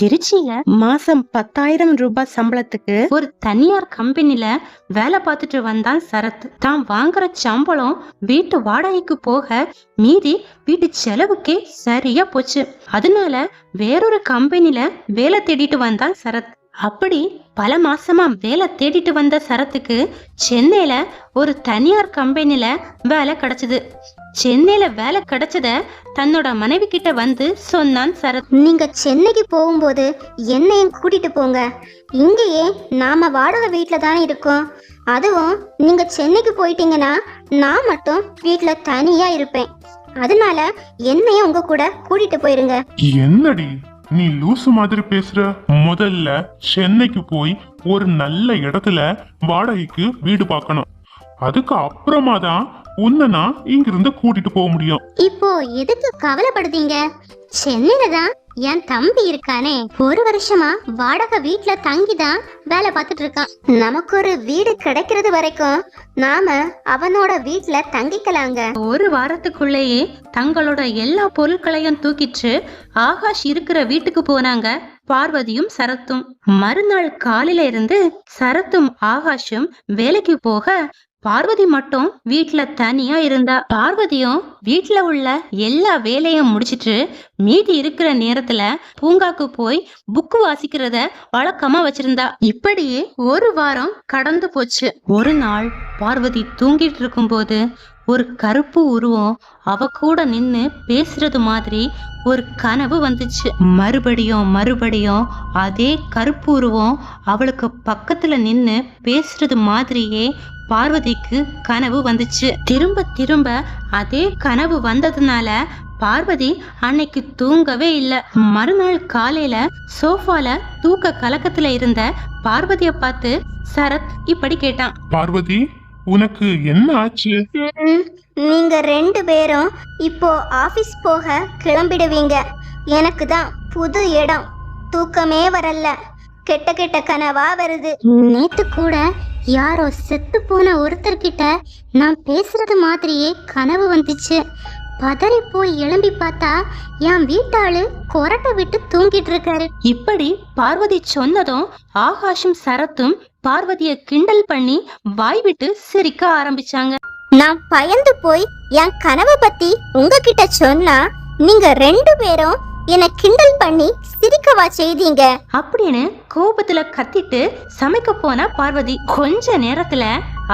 திருச்சியில மாசம் பத்தாயிரம் ரூபாய் சம்பளத்துக்கு ஒரு தனியார் கம்பெனில வேலை பார்த்துட்டு வந்தான் சரத். தான் வாங்குற சம்பளம் வீட்டு வாடகைக்கு போக மீதி வீட்டு செலவுக்கே சரியா போச்சு. அதனால வேறொரு கம்பெனில வேலை தேடிட்டு வந்தான் சரத். அப்படி பல மாசமா வேலை தேடிட்டு வந்த சரத்துக்கு சென்னையில ஒரு தனியார் கம்பெனில வேலை கிடைச்சது. சென்னையில வேலை கிடைச்சத தன்னோட மனைவி கிட்ட வந்து சொன்னான் சரத். நீங்க சென்னைக்கு போகும்போது என்னையும் கூட்டிட்டு போங்க. இங்கேயே நாம வாடகை வீட்டில் தானே இருக்கோம். அதுவும் நீங்க சென்னைக்கு போயிட்டீங்கன்னா நான் மட்டும் வீட்டில் தனியா இருப்பேன். அதனால என்னையும் உங்க கூட கூட்டிட்டு போயிருங்க. என்னடி? நீ லூசு மாதிரி பேசுற. முதல்ல சென்னைக்கு போய் ஒரு நல்ல இடத்துல வாடகைக்கு வீடு பார்க்கணும். அதுக்கு அப்புறமா தான் உன்னை நான் இங்கிருந்து கூட்டிட்டு போக முடியும். இப்போ எதுக்கு கவலைப்படுதீங்க? சென்னையில தான் என் தம்பி இருக்கானே ஒரு வருஷமா வாடகை வீட்ல தங்கி தான் வேலை பார்த்துட்டு இருக்கான் நமக்கு ஒரு வீடு கிடைக்கிறது வரைக்கும் நாம அவனோட வீட்ல தங்கிக்கலாங்க. ஒரு வாரத்துக்குள்ளேயே தங்களோட எல்லா பொருட்களையும் தூக்கிட்டு ஆகாஷ் இருக்கிற வீட்டுக்கு போனாங்க. பார்வதியும் சரத்தும். மறுநாள் காலையில இருந்து சரத்தும் ஆகாஷும் வேலைக்கு போக பார்வதி மட்டும் வீட்ல தனியா இருந்தா பார்வதியும் வீட்டுல உள்ள எல்லா வேலையும் முடிச்சிட்டு மீதி இருக்கிற நேரத்துல பூங்காக்கு போய் புக்கு வாசிக்கிறத வழக்கமா வச்சிருந்தா. இப்படியே ஒரு வாரம் கடந்து போச்சு. ஒரு நாள் பார்வதி தூங்கிட்டு இருக்கும்போது ஒரு கருப்பு உருவம் அவ கூட நின்னு பேசுறது மாதிரி ஒரு கனவு வந்துச்சு. மறுபடியும் மறுபடியும் அதே கருப்பு உருவம் அவளுக்கு பக்கத்துல நின்னு பேசுறது மாதிரியே பார்வதிக்கு கனவு வந்துச்சு. திரும்ப திரும்ப அதே கனவு வந்ததுனால பார்வதி அன்னைக்கு தூங்கவே இல்லை. மறுநாள் காலையில சோஃபால தூக்க கலக்கத்துல இருந்த பார்வதிய பார்த்து சரத் இப்படி கேட்டான். பார்வதி? உனக்கு என்ன ஆச்சு. நீங்க ரெண்டு பேரும் இப்போ ஆபீஸ் போக கிளம்பிடுவீங்க. எனக்கு தான் புது இடம். தூக்கமே வரல. கெட்ட கெட்ட கனவா வருது. நேத்து கூட யாரோ செத்து போன ஒருத்தர்கிட்ட நான் பேசுறது மாதிரியே கனவு வந்துச்சு. பதறி போய் எழும்பி பார்த்தா என் வீட்டாளு கொரட்டை விட்டு தூங்கிட்டு இருக்காரு. இப்படி பார்வதி சொன்னதும் ஆகாஷும் சரத்தும் பார்வதிய கிண்டல் பண்ணி வாய் விட்டு சிரிக்க ஆரம்பிச்சாங்க. நான் பயந்து போய் என் கனவை பத்தி உங்ககிட்ட சொன்னா நீங்க ரெண்டு பேரும் என்னை கிண்டல் பண்ணி சிரிக்கவா செய்தீங்க. அப்படின்னு கோபத்துல கத்திட்டு சமைக்க போன பார்வதி கொஞ்ச நேரத்துல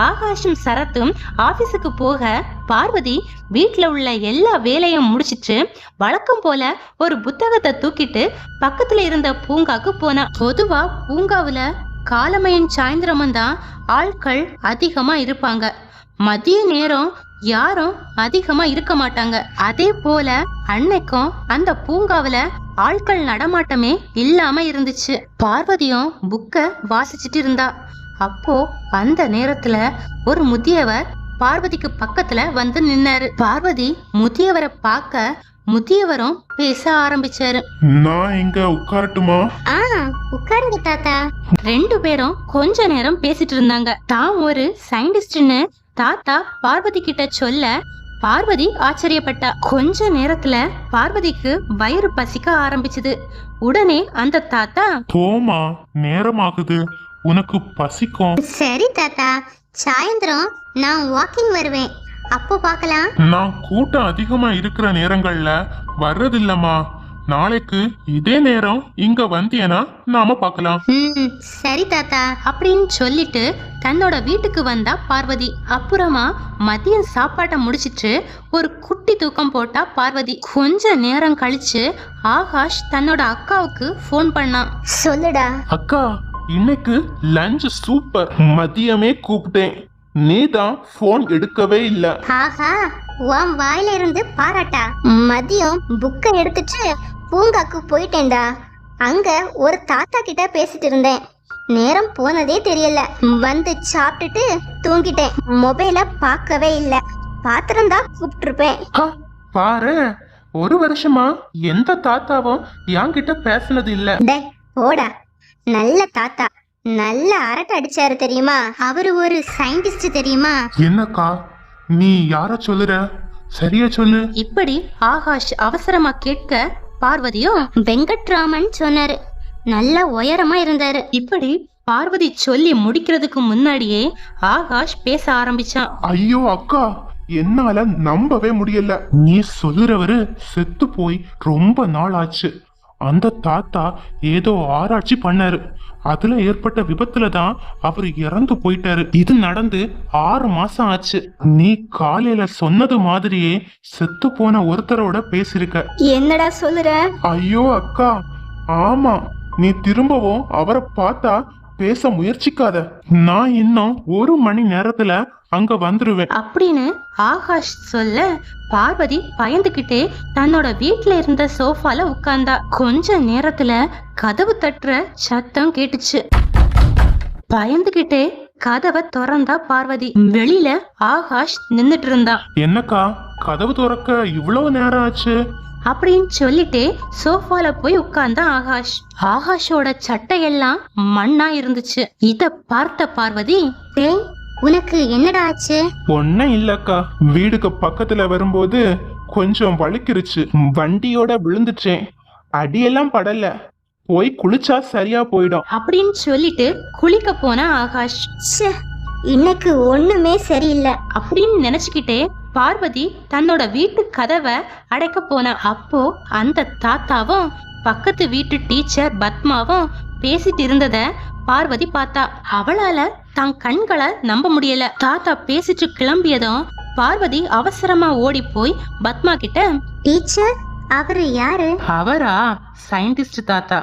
ஆகாஷும் சரத்தும் ஆபீஸுக்கு போக பார்வதி வீட்ல உள்ள எல்லா வேலையும் முடிச்சிட்டு வழக்கம் போல ஒரு புத்தகத்தை தூக்கிட்டு பக்கத்துல இருந்த பூங்காக்கு போனா. பொதுவா பூங்காவுல காலமையின் சாயந்தரமும் தான் ஆட்கள் அதிகமா இருப்பாங்க. மதிய நேரம் யாரும் அதிகமா இருக்க மாட்டாங்க. அதே போல அன்னைக்கும் அந்த பூங்காவில ஆட்கள் நடமாட்டமே இல்லாம இருந்துச்சு. பார்வதியும் புக்க வாசிச்சிட்டு இருந்தா. அப்போ அந்த நேரத்துல ஒரு முதியவர் பார்வதிக்கு பக்கத்துல வந்து நின்னாரு. பார்வதி முதியவரை பார்க்க முதியவரும் பேச ஆரம்பிச்சாரு. நான் இங்க உட்காரட்டுமா? ஆ உட்காருங்க தாத்தா. ரெண்டு பேரும் கொஞ்ச நேரம் பேசிட்டு இருந்தாங்க. தான் ஒரு சயின்டிஸ்ட்னு தாத்தா பார்வதி கிட்ட சொல்ல பார்வதி ஆச்சரியப்பட்டா. கொஞ்ச நேரத்துல பார்வதிக்கு வயிறு பசிக்க ஆரம்பிச்சது. உடனே அந்த தாத்தா போமா நேரமாகுது. உனக்கு பசிக்கும். சரி தாத்தா சாயந்தரம் நான் வாக்கிங் வருவேன். அப்போ பார்க்கலாம். நான் கூட்டம் அதிகமா இருக்கிற நேரங்கள்ல வர்றதில்லம்மா. நாளைக்கு இதே நேரம் இங்க வந்தியனா நாம பார்க்கலாம். ம் சரி தாத்தா. அப்படின்னு சொல்லிட்டு தன்னோட வீட்டுக்கு வந்தா பார்வதி. அப்புறமா மதியம் சாப்பாட்டை முடிச்சிட்டு ஒரு குட்டி தூக்கம் போட்டா பார்வதி. கொஞ்ச நேரம் கழிச்சு ஆகாஷ் தன்னோட அக்காவுக்கு ஃபோன் பண்ணான். சொல்லுடா. அக்கா இன்னைக்கு லஞ்ச் சூப்பர் மதியமே கூப்பிட்டேன். நீ தான் ஃபோன் எடுக்கவே இல்ல. ஆஹா உன் வாயில இருந்து பாராட்டா? மதியம் புக்கை எடுத்துட்டு பூங்காக்கு போயிட்டேன்டா. அங்க ஒரு தாத்தா கிட்ட பேசிட்டு இருந்தேன். நேரம் போனதே தெரியல. வந்து சாப்பிட்டுட்டு தூங்கிட்டேன். மொபைல பார்க்கவே இல்ல. பாத்திரம் தான் கூப்பிட்டுருப்பேன். பாரு. ஒரு வருஷமா எந்த தாத்தாவும் என்கிட்ட பேசினது இல்ல. போடா. நல்ல தாத்தா. நல்ல அரட்டை அடிச்சாரு தெரியுமா? அவரு ஒரு சயின்டிஸ்ட் தெரியுமா? என்னக்கா? நீ யார சொல்லுற? சரியா சொல்லு. இப்படி ஆகாஷ் அவசரமா கேட்க பார்வதியும் வெங்கட்ராமன் சொன்னாரு. நல்ல உயரமா இருந்தாரு. இப்படி பார்வதி சொல்லி முடிக்கிறதுக்கு முன்னாடியே ஆகாஷ் பேச ஆரம்பிச்சான். ஐயோ அக்கா என்னால நம்பவே முடியல. நீ சொல்லுறவரு செத்து போய் ரொம்ப நாள் ஆச்சு அந்த தாத்தா ஏதோ ஆராய்ச்சி பண்ணாரு. அதுல ஏற்பட்ட விபத்துல தான் அவர் இறந்து போயிட்டாரு. இது நடந்து ஆறு மாசம் ஆச்சு. நீ காலையில சொன்னது மாதிரியே செத்து போன ஒருத்தரோட பேசியிருக்க. என்னடா சொல்லுற? ஐயோ அக்கா ஆமா நீ திரும்பவும் அவரை பார்த்தா பேச முயற்சிக்காத. நான் இன்னும் ஒரு மணி நேரத்துல அங்க வந்துருவேன். அப்படின்னு ஆகாஷ் சொல்ல பார்வதி பயந்துகிட்டே தன்னோட வீட்ல இருந்த சோஃபால உட்கார்ந்தா. கொஞ்ச நேரத்துல கதவு தட்டுற சத்தம் கேட்டுச்சு. பயந்துகிட்டே கதவை திறந்தா பார்வதி. வெளியில ஆகாஷ் நின்னுட்டு இருந்தான். என்னக்கா கதவு திறக்க இவ்வளவு நேரம் ஆச்சு? அப்படின்னு சொல்லிட்டே சோஃபால போய் உட்கார்ந்தான் ஆகாஷ். ஆகாஷோட சட்டையெல்லாம் மண்ணா இருந்துச்சு. இத பார்த்த பார்வதி டேய் உனக்கு என்னடா ஆச்சு? ஒன்னும் இல்லக்கா. வீடுக்கு பக்கத்துல வரும்போது கொஞ்சம் வலிக்கிருச்சு. வண்டியோட விழுந்துட்டேன். அடியெல்லாம் படல. போய் குளிச்சா சரியா போயிடும். அப்படின்னு சொல்லிட்டு குளிக்க போன ஆகாஷ். இன்னைக்கு ஒண்ணுமே சரியில்லை. அப்படின்னு நினைச்சுக்கிட்டே பார்வதி தன்னோட வீட்டு கதவை அடைக்க போனா அப்போ அந்த தாத்தாவும் பக்கத்து வீட்டு டீச்சர் பத்மாவும் பேசிட்டு இருந்தத பார்வதி பார்த்தா. அவளால தன் கண்களை நம்ப முடியல. தாத்தா பேசிட்டு கிளம்பியதும் பார்வதி அவசரமா ஓடி போய் பத்மா கிட்ட டீச்சர் அவரு யாரு? அவரா? சயின்டிஸ்ட் தாத்தா.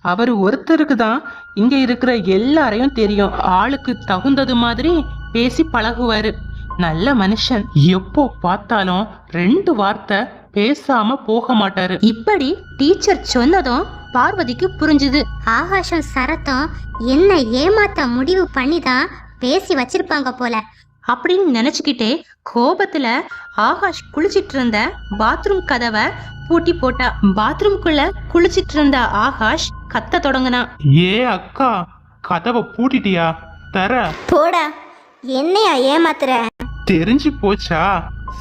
அவர் ஒருத்தருக்கு தான் இங்க இருக்கிற எல்லாரையும் தெரியும். ஆளுக்கு தகுந்தது மாதிரி பேசி பழகுவாரு. நல்ல மனுஷன். எப்போ பார்த்தாலும் ரெண்டு வார்த்தை பேசாம போக மாட்டாரு. இப்படி டீச்சர் சொன்னதும் பார்வதிக்கு புரிஞ்சுது. ஆகாஷம் சரத்தும் என்ன ஏமாத்த முடிவு பண்ணி தான் பேசி வச்சிருப்பாங்க போல. அப்படின்னு நினைச்சுக்கிட்டே கோபத்துல ஆகாஷ் குளிச்சிட்டு இருந்த பாத்ரூம் கதவை பூட்டி போட்டா. பாத்ரூம்குள்ள குளிச்சிட்டு இருந்த ஆகாஷ் கத்த தொடங்குனான். ஏ அக்கா கதவை பூட்டிட்டியா? தர. போடா. என்னையா ஏமாத்துற? தெரிஞ்சு போச்சா?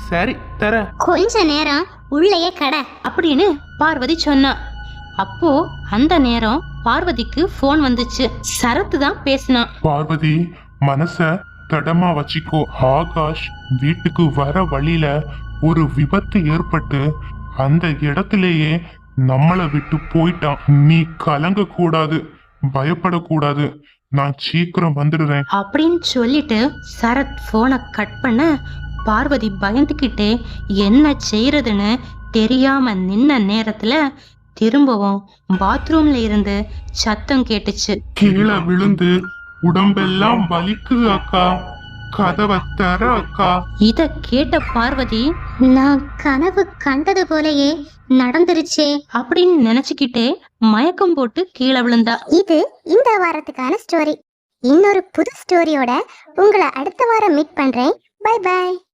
சரி தர. கொஞ்ச நேரம் உள்ளேயே கடை அப்படின்னு பார்வதி சொன்னா. அப்போ அந்த நேரம் பார்வதிக்கு ஃபோன் வந்துச்சு. சரத்து தான் பேசினான் பார்வதி மனச தடமா வச்சுக்கோ. ஆகாஷ் வீட்டுக்கு வர வழியில ஒரு விபத்து ஏற்பட்டு அந்த இடத்திலேயே நம்மளை விட்டு போயிட்டான். நீ கலங்க கூடாது பயப்படக்கூடாது. நான் சீக்கிரம் வந்துடுறேன். அப்படின்னு சொல்லிட்டு சரத் ஃபோனை கட் பண்ண பார்வதி பயந்துக்கிட்டே என்ன செய்யறதுன்னு தெரியாம நின்ன நேரத்துல திரும்பவும் பாத்ரூம்ல இருந்து சத்தம் கேட்டுச்சு. கீழே விழுந்து உடம்பெல்லாம் வலிக்கு அக்கா. கதவை தர அக்கா இத கேட்ட பார்வதி நான் கனவு கண்டது போலயே நடந்துருச்சே. அப்படின்னு நினைச்சுக்கிட்டே மயக்கம் போட்டு கீழே விழுந்தா. இது இந்த வாரத்துக்கான ஸ்டோரி இன்னொரு புது ஸ்டோரியோட உங்களை அடுத்த வாரம் மீட் பண்றேன். By by